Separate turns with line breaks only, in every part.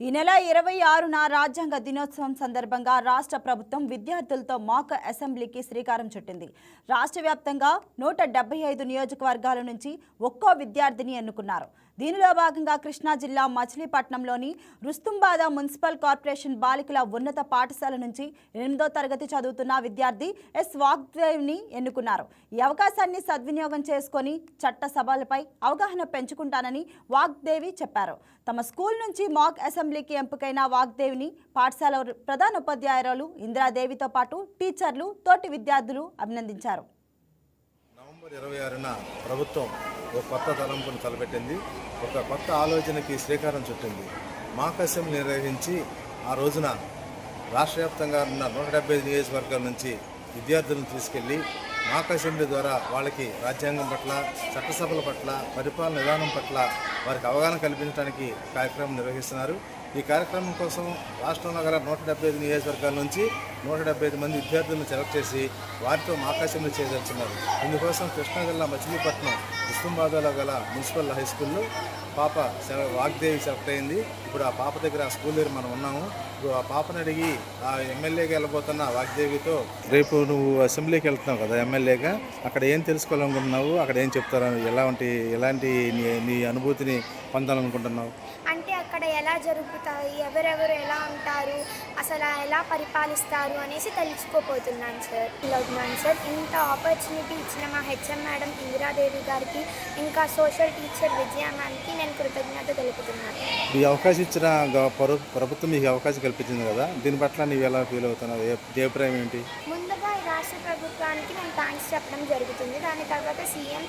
ఈ నెల ఇరవై ఆరున రాజ్యాంగ దినోత్సవం సందర్భంగా రాష్ట్ర ప్రభుత్వం విద్యార్థులతో మాక్ అసెంబ్లీకి శ్రీకారం చుట్టింది. రాష్ట్ర వ్యాప్తంగా నూట డెబ్బై ఐదు నియోజకవర్గాల నుంచి ఒక్కో విద్యార్థిని ఎన్నుకున్నారు. దీనిలో భాగంగా కృష్ణా జిల్లా మచిలీపట్నంలోని రుస్తుంబాద మున్సిపల్ కార్పొరేషన్ బాలికల ఉన్నత పాఠశాల నుంచి ఎనిమిదో తరగతి చదువుతున్న విద్యార్థి ఎస్ వాగ్దేవ్ని ఎన్నుకున్నారు. ఈ అవకాశాన్ని సద్వినియోగం చేసుకొని చట్ట సభలపై అవగాహన పెంచుకుంటానని వాగ్దేవి చెప్పారు. తమ స్కూల్ నుంచి మాక్ అసెంబ్లీ అసెంబ్లీకి ఎంపికైన వాగ్దేవిని పాఠశాల ప్రధాన ఉపాధ్యాయురాలు ఇందిరాదేవితో పాటు టీచర్లు తోటి విద్యార్థులు అభినందించారు.
నవంబర్ ఇరవై ఆరున ప్రభుత్వం ఒక కొత్త తలంపును తలపెట్టింది. ఒక కొత్త ఆలోచనకి శ్రీకారం చుట్టింది. మాక్ అసెంబ్లీ నిర్వహించి ఆ రోజున రాష్ట్ర వ్యాప్తంగా ఉన్న నూట డెబ్బై నియోజకవర్గాల నుంచి విద్యార్థులను తీసుకెళ్ళి మాక్ అసెంబ్లీ ద్వారా వాళ్ళకి రాజ్యాంగం పట్ల చట్టసభల పట్ల పరిపాలన విధానం పట్ల వారికి అవగాహన కల్పించడానికి కార్యక్రమం నిర్వహిస్తున్నారు. ఈ కార్యక్రమం కోసం రాష్ట్రంలో గల నూట డెబ్బై ఐదు నియోజకవర్గాల నుంచి నూట డెబ్బై ఐదు మంది విద్యార్థులను సెలెక్ట్ చేసి వారితో మాకాశంలో చేయదలుచున్నారు ఇందుకోసం కృష్ణా జిల్లా మచిలీపట్నం ఇస్తంబాద్లో గల మున్సిపల్ హై స్కూల్లో పాప వాగ్దేవి సెలెక్ట్ అయింది. ఇప్పుడు ఆ పాప దగ్గర ఆ స్కూల్ దగ్గర మనం ఉన్నాము. ఇప్పుడు ఆ పాపని అడిగి ఆ ఎమ్మెల్యేకి వెళ్ళబోతున్న వాగ్దేవితో రేపు నువ్వు అసెంబ్లీకి వెళ్తున్నావు కదా ఎమ్మెల్యేగా. అక్కడ ఏం తెలుసుకోవాలనుకుంటున్నావు? అక్కడ ఏం చెప్తారు? ఎలాంటి ఎలాంటి నీ నీ అనుభూతిని పొందాలనుకుంటున్నావు?
అక్కడ ఎలా జరుగుతాయి ఎవరెవరు ఎలా ఉంటారు అసలు ఎలా పరిపాలిస్తారు అనేసి తెలుసుకోపోతున్నాను సార్. అవుతున్నాను సార్ ఇంత ఆపర్చునిటీ ఇచ్చిన మా హెచ్ఎం మేడం ఇందిరాదేవి గారికి ఇంకా సోషల్ టీచర్ విజయ మ్యామ్కి నేను కృతజ్ఞత తెలుపుతున్నాను.
ఈ అవకాశం ఇచ్చిన ప్రభుత్వం మీకు అవకాశం కల్పించింది కదా దీని పట్ల నీవు ఎలా ఫీల్ అవుతున్నావు? ఏ అభిప్రాయం ఏంటి?
ముందుగా ఈ రాష్ట్ర ప్రభుత్వానికి మేము థ్యాంక్స్ చెప్పడం జరుగుతుంది. దాని తర్వాత సీఎం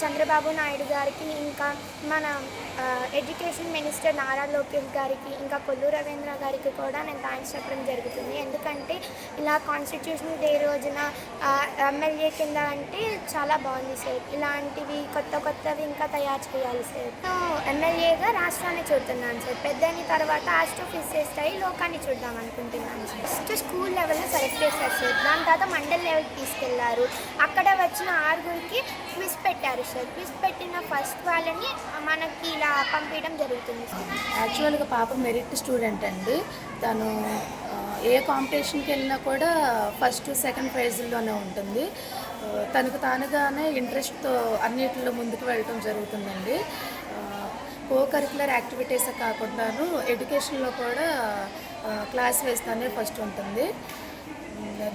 చంద్రబాబు నాయుడు గారికి ఇంకా మన ఎడ్యుకేషన్ మినిస్టర్ నారా లోకేష్ గారికి ఇంకా కొల్లు రవీంద్ర గారికి కూడా నేను థ్యాంక్స్ చెప్పడం జరుగుతుంది. ఎందుకంటే ఇలా కాన్స్టిట్యూషన్ డే రోజున ఎమ్మెల్యే కింద అంటే చాలా బాగుంది సార్. ఇలాంటివి కొత్త కొత్తవి ఇంకా తయారు చేయాలి సార్. ఎమ్మెల్యేగా రాష్ట్రాన్ని చూస్తున్నాను సార్. పెద్దని తర్వాత ఆస్ట్రోఫిజిక్స్ చేస్తాయి లోకాన్ని చూద్దాం అనుకుంటున్నాను సార్. ఫస్ట్ స్కూల్ లెవెల్లో సెలెక్ట్ చేశారు సార్. దాని తర్వాత మండల్ లెవెల్కి తీసుకెళ్ళారు. అక్కడ వచ్చిన ఆరుగురికి క్విజ్ పెట్టారు సార్. క్విజ్ పెట్టిన ఫస్ట్ వాళ్ళని మనకి ఇలా పంపించడం జరుగుతుంది
యాక్చువల్గా పాప మెరిట్ స్టూడెంట్ అండి. తను ఏ కాంపిటీషన్కి వెళ్ళినా కూడా ఫస్ట్ సెకండ్ ప్రైజ్లోనే ఉంటుంది. తనకు తానుగానే ఇంట్రెస్ట్తో అన్నిటిలో ముందుకు వెళ్ళటం జరుగుతుందండి. కో కరికులర్ యాక్టివిటీస్ కాకుండాను ఎడ్యుకేషన్లో కూడా క్లాస్ వేస్తానే ఫస్ట్ ఉంటుంది.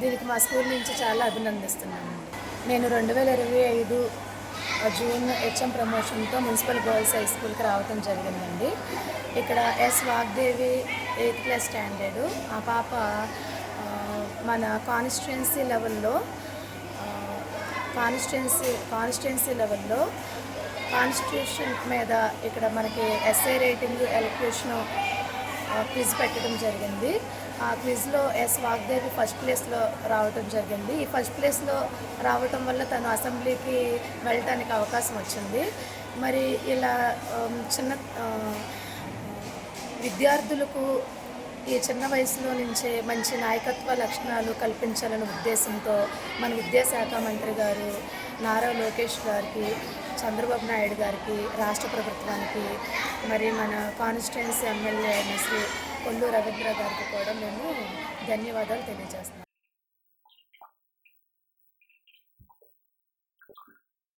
దీనికి మా స్కూల్ నుంచి చాలా అభినందిస్తున్నాను. నేను రెండు వేల ఇరవై ఐదు జూన్ హెచ్ఎం ప్రమోషన్తో మున్సిపల్ గర్ల్స్ హై స్కూల్కి రావటం జరిగిందండి. ఇక్కడ S Vagdevi eighth class standard. ఆ పాప మన కాన్స్టిట్యున్సీ లెవెల్లో కాన్స్టిట్యున్సీ కాన్స్టిట్యున్సీ లెవెల్లో కాన్స్టిట్యూషన్ మీద ఇక్కడ మనకి ఎస్ఐ రేటింగ్ ఎలక్యూషన్ క్విజ్ పెట్టడం జరిగింది. ఆ క్విజ్లో ఎస్ వాగ్దేవి ఫస్ట్ ప్లేస్లో రావటం జరిగింది. ఈ ఫస్ట్ ప్లేస్లో రావటం వల్ల తను అసెంబ్లీకి వెళ్ళటానికి అవకాశం వచ్చింది. మరి ఇలా చిన్న విద్యార్థులకు ఈ చిన్న వయసులో నుంచే మంచి నాయకత్వ లక్షణాలు కల్పించాలనే ఉద్దేశంతో మన విద్యాశాఖ మంత్రి గారు నారా లోకేష్ గారికి చంద్రబాబు నాయుడు గారికి రాష్ట్ర ప్రభుత్వానికి మరి మన కాన్స్టిట్యున్సీ ఎమ్మెల్యే అయిన శ్రీ కొల్లు రవీంద్ర గారికి కూడా మేము ధన్యవాదాలు తెలియజేస్తున్నాం.